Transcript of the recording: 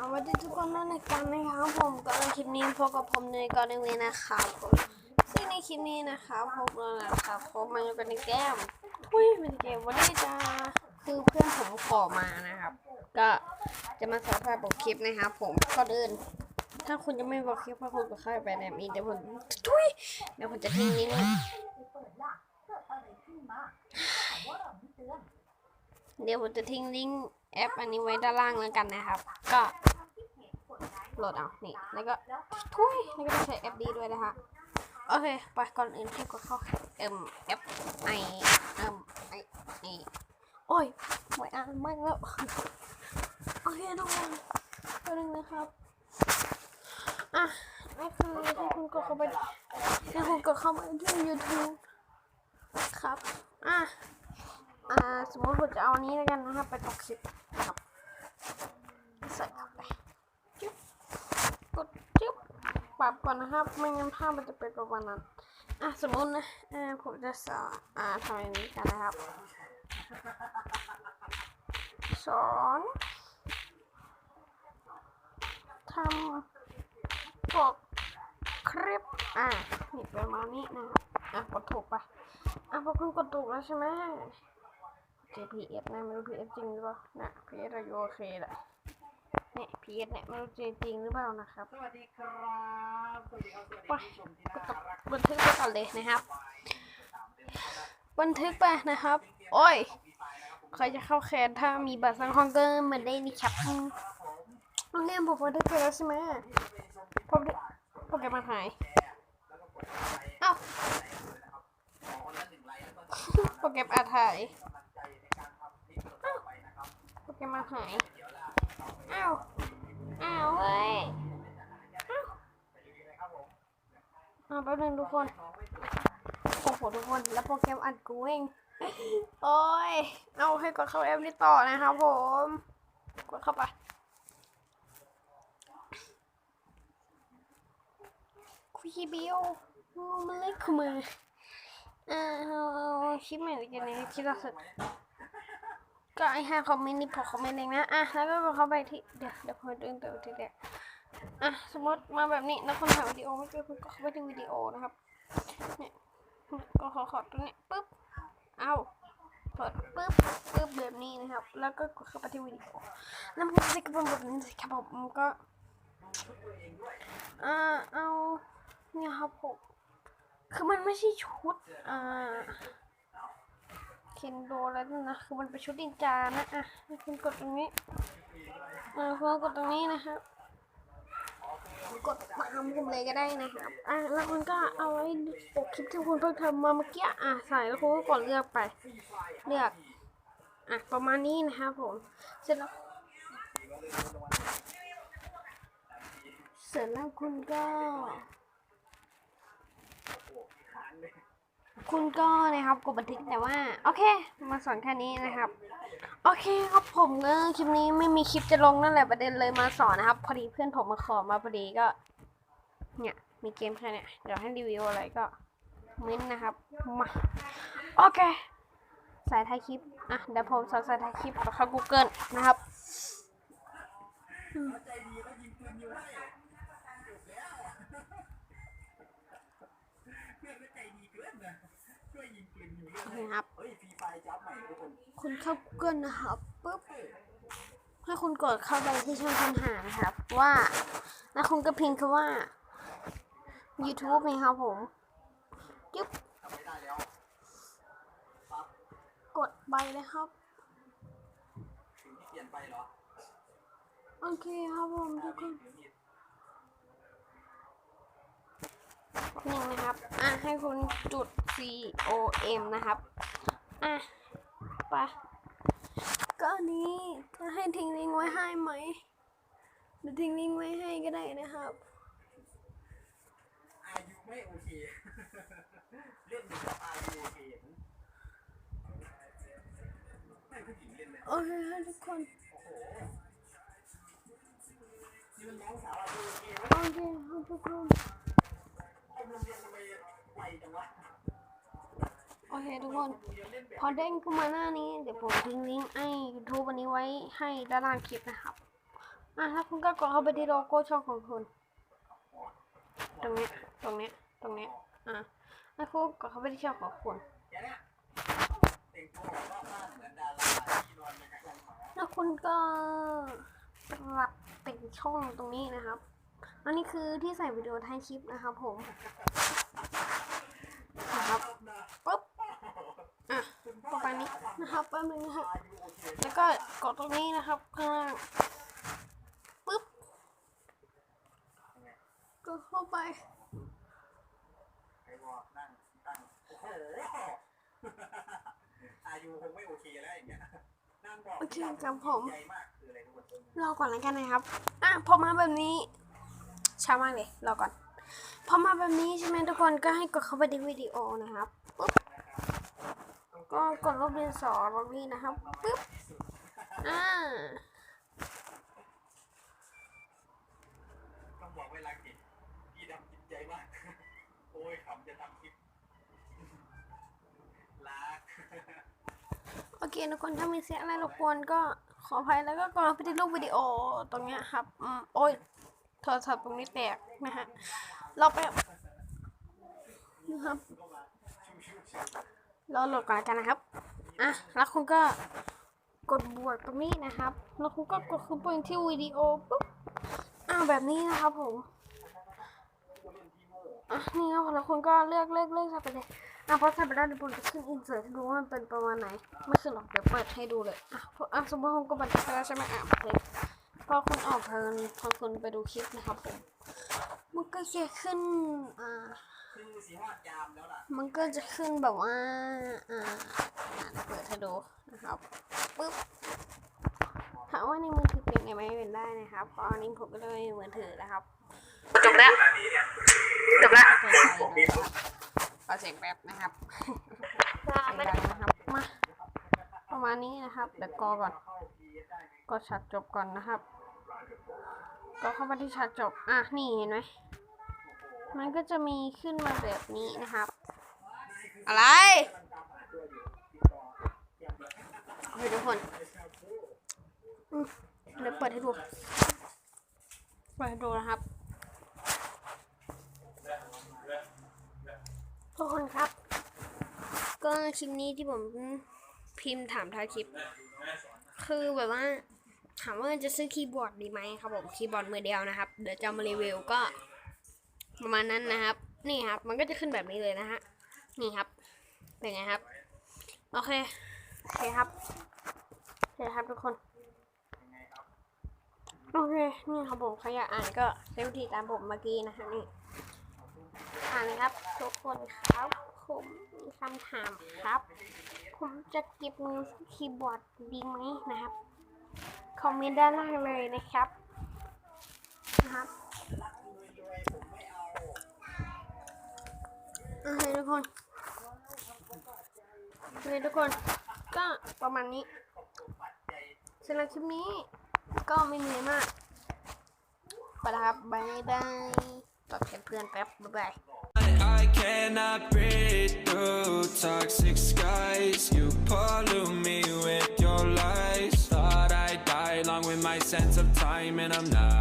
สวัสดีทุกคนด้วยนะครับนะครับผมก็ในคลิปนี้พบกับผมเนยก่อนในเวนะครับผมซึ่งในคลิปนี้นะครับผมเรานะครับผมมาอยู่กันในแก้มทุยเป็นเกมวันนี้จะคือเพื่อนผมขอมานะครับ ก็จะมาสอนภาพบอกคลิปนะครับผมก่อนอื่นถ้าคุณยังไม่บอกคลิปพาคุณก็เข้าไปในมีเดี๋ยวผมทุยเดี๋ยวผมจะทิ้งลิงก์ไว้เดี๋ยวผมจะทิ้งลิงก์ แอปอันนี้ไว้ด้านล่างแล้วกันนะครับ ก็โหลดเอานี่แล้วก็ทุยแล้วก็ใช้แอปดีด้วยนะฮะโอเคไปก่อนอื่นให้กดเข้าเอ็มแอปไอเอ็มไอไอโอ้ยไม่อ่านไม่แล้วโอเคทุกคนตัวนึงนะครับอะนี่คือให้คุณกดเข้าไปให้คุณกดเข้าไปที่ YouTube ครับอะ อ่าสมมติผมจะเอานี้แล้วกันนะครับไปตกสิบครับใส่เข้าไปจึ๊บกดจึ๊บปรับก่อนนะครับ ไม่งั้นภาพมันจะเป็นประมาณนั้นอะสมมตินะเออผมจะสอนอ่าทำอย่างนี้กันนะครับสอนทำปกคลิปอะนี่ประมาณนี้นะครับอะกดถูกปะอะพอคุณกดถูกแล้วใช่ไหม JPS นะไม่รู้ PS จริงหรือเปล่านะ PS เราอยู่โอเคแหละเนี่ย PS เนี่ยไม่รู้จริงหรือเปล่านะครับสวัสดีครับสวัสดีครับสวัสดีไปผู้ชมที่น่ารักบันทึกไปก่อนเลยนะครับ บันทึกไปนะครับ โอ้ยใครจะเข้าแคนถ้ามีบัตรสังฮองเกอร์มาได้นี่ครับโรงเรียนผมบันทึกไปแล้วใช่ไหมผมได้โปเกมอนหายเอ้าโปเกมอนหาย โปเกมอนหายเอ้าอ้าวเว้ยเอ้าเอาแป๊บนึงทุกคน โอ้โหทุกคน แล้วโปรแกรมอัดกูเอง โอ้ย เอาให้กดเข้าแอปนี้ต่อนะครับผม กดเข้าไป คุยบิวมันเล็กขมืออ่าเอาเอาคลิปใหม่กันในคลิปล่าสุด ก็ไอห้าคอมเมนต์นี่พอคอมเมนต์เองนะอะแล้วก็เข้าไปที่เดี๋ยวเดี๋ยวผมดึงตัวทีเดียวอะสมมติมาแบบนี้แล้วคนถ่ายวิดีโอไม่เจอคุณก็เข้าไปที่วิดีโอนะครับเนี่ยก็ขอขอตรงนี้ปุ๊บเอาเปิดปุ๊บปุ๊บแบบนี้นะครับ แล้วก็กดเข้าไปที่วิดีโอแล้วมันก็จะกระโปรงแบบนี้สิครับผมก็อ่าเอาเนี่ยครับผมคือมันไม่ใช่ชุดอ่า เคนโดแล้วนะคือมันเป็นชุดดินจานะอะให้คุณกดตรงนี้อ่าคุณกดตรงนี้นะครับกดตามผมเลยก็ได้นะครับอะแล้วคุณก็เอาไว้ปกคลิปที่คุณเพิ่งทำมาเมื่อกี้อะใส่แล้วคุณก็กดเลือกไปเลือกอะประมาณนี้นะครับผมเสร็จแล้วเสร็จแล้วคุณก็ คุณก็นะครับกดบันทึกแต่ว่า โอเค มาสอนแค่นี้นะครับ โอเคครับผมก็คลิปนี้ไม่มีคลิปจะลงนั่นแหละประเด็นเลยมาสอนนะครับ พอดีเพื่อนผมมาขอมาพอดีก็ เนี่ยมีเกมแค่เนี้ยเดี๋ยวให้รีวิวอะไรก็เม้นนะครับมาโอเค สายท้ายคลิปอะเดี๋ยวผมสอนสายท้ายคลิปกับเข้า Google นะครับอืม ใจดีก็ยิงปืนอยู่ให้เพื่อนก็ใจดีเกินนะ ช่วยยิงปืนอยู่โอเคให้ครับ เฮ้ยฟรีไฟจับใหม่ทุกคนคุณเข้า Google นะครับปุ๊บให้คุณกดเข้าไปที่ช่องค้นหานะครับ ว่า แล้วคุณก็พิมพ์คำว่า YouTube นะครับผมยึบทำไม่ได้แล้วกดไปเลยครับถึงที่เปลี่ยนไปเหรอโอเคครับผมทุกคนหนึ่งนะครับ อะให้คุณจุด C O M นะครับ อะไปก็อันนี้จะให้ทิ้งลิงก์ไว้ให้ไหมเดี๋ยวทิ้งลิงก์ไว้ให้ก็ได้นะครับอายุไม่โอเคเล่นกับอายุโอเคไม่ผู้หญิงเล่นเลยโอเคครับทุกคนโอ้โหนี่มันน้องสาวอายุโอเคไหมโอเคครับทุกคนคอมโรงเรียนทำไมไวจังวะ โอเคทุกคน พอเด้งขึ้นมาหน้านี้ เดี๋ยวผมทิ้งลิงก์ไอ้ YouTube อันนี้ไว้ให้ด้านล่างคลิปนะครับ อะถ้าคุณก็กดเข้าไปที่โลโก้ช่องของคุณ ตรงเนี้ยตรงเนี้ยตรงเนี้ยอะแล้วคุณกดเข้าไปที่ช่องของคุณแล้วคุณก็ปรับแต่งช่องตรงนี้นะครับ อันนี้คือที่ใส่วิดีโอท้ายคลิปนะครับผม นะครับปุ๊บ อะ ประมาณนี้นะครับแป๊บนึงนะฮะแล้วก็กดตรงนี้นะครับข้างล่างปุ๊บกดเข้าไปใครบอกนั่งตั้งโอ้โหอายุคงไม่โอเคแล้วอย่างเงี้ยนั่งบอกโอเคครับผมใหญ่มากคืออะไรทุกคนรอก่อนแล้วกันนะครับอะพอมาแบบนี้ช้ามากเลยรอก่อนพอมาแบบนี้ใช่ไหมทุกคนก็ให้กดเข้าไปที่วิดีโอนะครับปุ๊บ ก็กดรูปดินสอตรงนี้นะครับปุ๊บอ่าต้องบอกเวลากินพี่ดำจิตใจมาก โอ้ยขำจะทำคลิปรักโอเคทุกคนถ้ามีเสียงอะไรรบกวนก็ขออภัยแล้วก็กดเข้าไปที่รูปวิดีโอตรงเนี้ยครับอืมโอ้ยโทรศัพท์ตรงนี้แตกนะฮะรอแป๊บนะครับ รอโหลดก่อนแล้วกันนะครับ อะ แล้วคุณก็กดบวกตรงนี้นะครับ แล้วคุณก็กดขึ้นไปที่วิดีโอปุ๊บ อ้าวแบบนี้นะครับผม อะนี่ครับแล้วคุณก็เลือกเลือกเลือกสับไปเลย อะพอสับไปแล้วเดี๋ยวผมจะขึ้นอินเสิร์ตดูว่ามันเป็นประมาณไหน ไม่ขึ้นหรอกเดี๋ยวเปิดให้ดูเลย อะอะสมมติผมก็บันทึกไปแล้วใช่ไหมอะโอเคพอคุณออกเพลินพอคุณไปดูคลิปนะครับผม มันก็จะขึ้น อ่า คือสีหอดยามแล้วล่ะ มันก็จะขึ้นแบบว่า อ่าอ่านเปิดให้ดูนะครับ ปึ๊บ ถามว่าในมือถือเป็นไงไหมเป็นได้นะครับ เพราะอันนี้ผมก็เลยมือถือนะครับ จบแล้ว จบแล้วโอเคใส่เลยนะครับขอเสียงแบบนะครับเสียงดังนะครับ มา ประมาณนี้นะครับ เดี๋ยวกอก่อน ก็ชัดจบก่อนนะครับ ก็เข้ามาที่ชัดจบ อะ นี่เห็นไหม มันก็จะมีขึ้นมาแบบนี้นะครับ อะไรโอเคทุกคนอืมเดี๋ยวเปิดให้ดูเปิดให้ดูนะครับทุกคนครับ ก็คลิปนี้ที่ผมพิมพ์ถามท้ายคลิป คือแบบว่าถามว่าจะซื้อคีย์บอร์ดดีไหมครับผมคีย์บอร์ดมือเดียวนะครับ เดี๋ยวจะเอามารีวิวก็ ประมาณนั้นนะครับ นี่ครับ มันก็จะขึ้นแบบนี้เลยนะฮะ นี่ครับ เป็นไงครับ โอเค โอเคครับโอเคครับทุกคน โอเค นี่ครับผมใครอยากอ่านก็ใช้วิธีตามผมเมื่อกี้นะฮะนี่ อ่านเลยครับ ทุกคนครับผมมีคำถามครับ ผมจะเก็บมือคีย์บอร์ดดีไหมนะครับ คอมเมนต์ด้านล่างเลยนะครับนะครับ คทุกคนโอเคทุกคนก็ประมาณนี้สำหรับคลิปนี้ก็ไม่มีอะไรมากไปแล้วครับบายบายตอบแทนเพื่อนแป๊บบ๊ายบาย I cannot breathe through toxic skies. You pollute me with your lies. Thought I'd die along with my sense of time, and I'm not.